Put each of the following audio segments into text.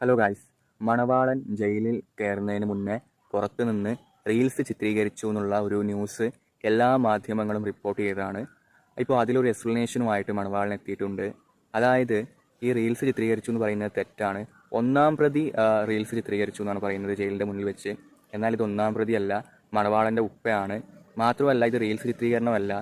Hello guys മണവാളൻ ജയിലിൽ കയറുന്നതിന് മുന്നേ പുറത്തു നിന്ന് റീൽസ് ചിത്രീകരിച്ചു എന്നുള്ള ഒരു ന്യൂസ് എല്ലാ മാധ്യമങ്ങളും റിപ്പോർട്ട് ചെയ്തതാണ്. ഇപ്പോൾ അതിലൊരു എക്സ്പ്ലനേഷനുമായിട്ട് മണവാളൻ എത്തിയിട്ടുണ്ട്. അതായത് ഈ റീൽസ് ചിത്രീകരിച്ചു എന്ന് പറയുന്നത് തെറ്റാണ്. ഒന്നാം പ്രതി റീൽസ് ചിത്രീകരിച്ചു എന്നാണ് പറയുന്നത് ജയിലിന്റെ മുന്നിൽ വെച്ച്. എന്നാൽ ഇത് ഒന്നാം പ്രതിയല്ല മണവാളന്റെ ഉപ്പയാണ്. മാത്രമല്ല ഇത് റീൽസ് ചിത്രീകരണമല്ല.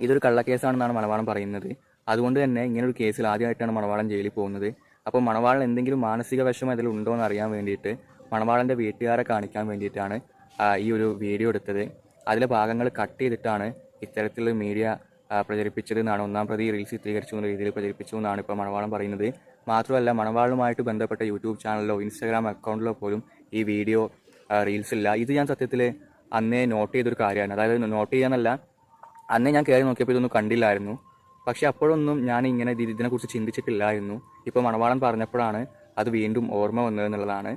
ഇതൊരു കള്ളക്കേസാണെന്നാണ് മണവാളൻ പറയുന്നത്. അതുകൊണ്ട് തന്നെ ഇങ്ങനൊരു കേസിൽ ആദ്യമായിട്ടാണ് മണവാളൻ ജയിലിൽ പോകുന്നത്. അപ്പോൾ മണവാളൻ എന്തെങ്കിലും മാനസിക വിഷമം ഇതിൽ ഉണ്ടോ എന്ന് അറിയാൻ വേണ്ടിയിട്ട് മണവാളന്റെ വീട്ടുകാരെ കാണിക്കാൻ വേണ്ടിയിട്ടാണ് ഈ ഒരു വീഡിയോ എടുത്തത്. അതിലെ ഭാഗങ്ങൾ കട്ട് ചെയ്തിട്ടാണ് ഇത്തരത്തിലുള്ള മീഡിയ പ്രചരിപ്പിച്ചത് എന്നാണ് ഒന്നാം പ്രതി റീൽസ് ചിത്രീകരിച്ചു എന്ന രീതിയിൽ പ്രചരിപ്പിച്ചു എന്നാണ് ഇപ്പോൾ മണവാളം പറയുന്നത്. മാത്രമല്ല മണവാളുമായിട്ട് ബന്ധപ്പെട്ട യൂട്യൂബ് ചാനലിലോ ഇൻസ്റ്റാഗ്രാം അക്കൗണ്ടിലോ പോലും ഈ വീഡിയോ റീൽസ് ഇല്ല. ഇത് ഞാൻ സത്യത്തിൽ അന്നേ നോട്ട് ചെയ്തൊരു കാര്യമാണ്. അതായത് നോട്ട് ചെയ്യാനല്ല അന്നേ ഞാൻ കയറി നോക്കിയപ്പോൾ ഇതൊന്നും കണ്ടില്ലായിരുന്നു. പക്ഷേ അപ്പോഴൊന്നും ഞാൻ ഇങ്ങനെ ഇതിനെക്കുറിച്ച് ചിന്തിച്ചിട്ടില്ലായിരുന്നു. ഇപ്പോൾ മണവാളൻ പറഞ്ഞപ്പോഴാണ് അത് വീണ്ടും ഓർമ്മ വന്നത് എന്നുള്ളതാണ്.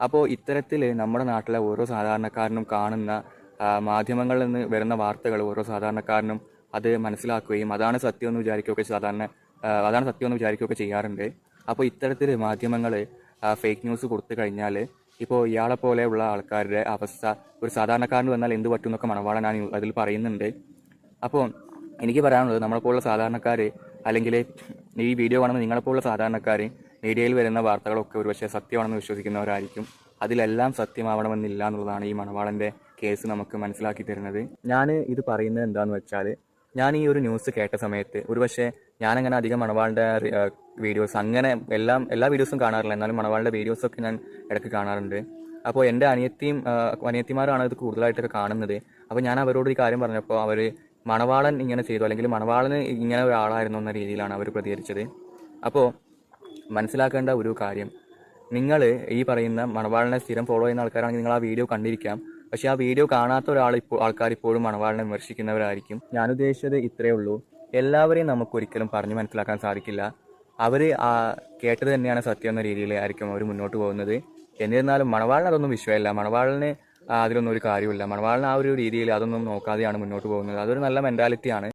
അപ്പോൾ ഇത്തരത്തിൽ നമ്മുടെ നാട്ടിലെ ഓരോ സാധാരണക്കാരനും കാണുന്ന മാധ്യമങ്ങളിൽ നിന്ന് വരുന്ന വാർത്തകൾ ഓരോ സാധാരണക്കാരനും അത് മനസ്സിലാക്കുകയും അതാണ് സത്യം എന്ന് വിചാരിക്കുകയൊക്കെ സാധാരണ അതാണ് സത്യം എന്ന് വിചാരിക്കുകയൊക്കെ ചെയ്യാറുണ്ട്. അപ്പോൾ ഇത്തരത്തിൽ മാധ്യമങ്ങൾ ഫേക്ക് ന്യൂസ് കൊടുത്തു കഴിഞ്ഞാൽ ഇപ്പോൾ ഇയാളെ പോലെയുള്ള ആൾക്കാരുടെ അവസ്ഥ ഒരു സാധാരണക്കാരന് വന്നാൽ എന്ത് പറ്റും എന്നൊക്കെ മണവാളൻ അതിൽ പറയുന്നുണ്ട്. അപ്പോൾ എനിക്ക് പറയാനുള്ളത് നമ്മളെപ്പോലുള്ള സാധാരണക്കാർ അല്ലെങ്കിൽ ഈ വീഡിയോ കാണുന്ന നിങ്ങളെപ്പോലുള്ള സാധാരണക്കാർ മീഡിയയിൽ വരുന്ന വാർത്തകളൊക്കെ ഒരുപക്ഷെ സത്യമാണെന്ന് വിശ്വസിക്കുന്നവരായിരിക്കും. അതിലെല്ലാം സത്യമാവണമെന്നില്ല എന്നുള്ളതാണ് ഈ മണവാളന്റെ കേസ് നമുക്ക് മനസ്സിലാക്കി തരുന്നത്. ഞാൻ ഇത് പറയുന്നത് എന്താണെന്ന് വെച്ചാൽ ഞാൻ ഈ ഒരു ന്യൂസ് കേട്ട സമയത്ത് ഒരുപക്ഷെ ഞാനങ്ങനെ അധികം മണവാളിന്റെ വീഡിയോസ് അങ്ങനെ എല്ലാം എല്ലാ വീഡിയോസും കാണാറില്ല. എന്നാലും മണവാളിന്റെ വീഡിയോസൊക്കെ ഞാൻ ഇടയ്ക്ക് കാണാറുണ്ട്. അപ്പോൾ എന്റെ അനിയത്തിയും അനിയത്തിമാരാണ് ഇത് കൂടുതലായിട്ടൊക്കെ കാണുന്നത്. അപ്പോൾ ഞാൻ അവരോട് ഈ കാര്യം പറഞ്ഞപ്പോൾ അവർ മണവാളൻ ഇങ്ങനെ ചെയ്തു. അല്ലെങ്കിൽ മണവാളന് ഇങ്ങനെ ഒരാളായിരുന്നു എന്ന രീതിയിലാണ് അവർ പ്രതികരിച്ചത്. അപ്പോൾ മനസ്സിലാക്കേണ്ട ഒരു കാര്യം. നിങ്ങൾ ഈ പറയുന്ന മണവാളിനെ സ്ഥിരം ഫോളോ ചെയ്യുന്ന ആൾക്കാരാണെങ്കിൽ നിങ്ങൾ ആ വീഡിയോ കണ്ടിരിക്കാം. പക്ഷേ ആ വീഡിയോ കാണാത്ത ഒരാൾ ഇപ്പോൾ ആൾക്കാർ ഇപ്പോഴും മണവാളിനെ വിമർശിക്കുന്നവരായിരിക്കും. ഞാൻ ഉദ്ദേശിച്ചത് ഇത്രയേ ഉള്ളൂ. എല്ലാവരെയും നമുക്കൊരിക്കലും പറഞ്ഞു മനസ്സിലാക്കാൻ സാധിക്കില്ല. അവർ ആ കേട്ടത് തന്നെയാണ് സത്യം എന്ന രീതിയിലായിരിക്കും അവർ മുന്നോട്ട് പോകുന്നത്. എന്നിരുന്നാലും മണവാളിന് അതൊന്നും വിഷയമല്ല മണവാളിന് അതിലൊന്നും ഒരു കാര്യമില്ല മണവാളിന് ആ ഒരു രീതിയിൽ അതൊന്നും നോക്കാതെയാണ് മുന്നോട്ട് പോകുന്നത്. അതൊരു നല്ല മെന്റാലിറ്റിയാണ്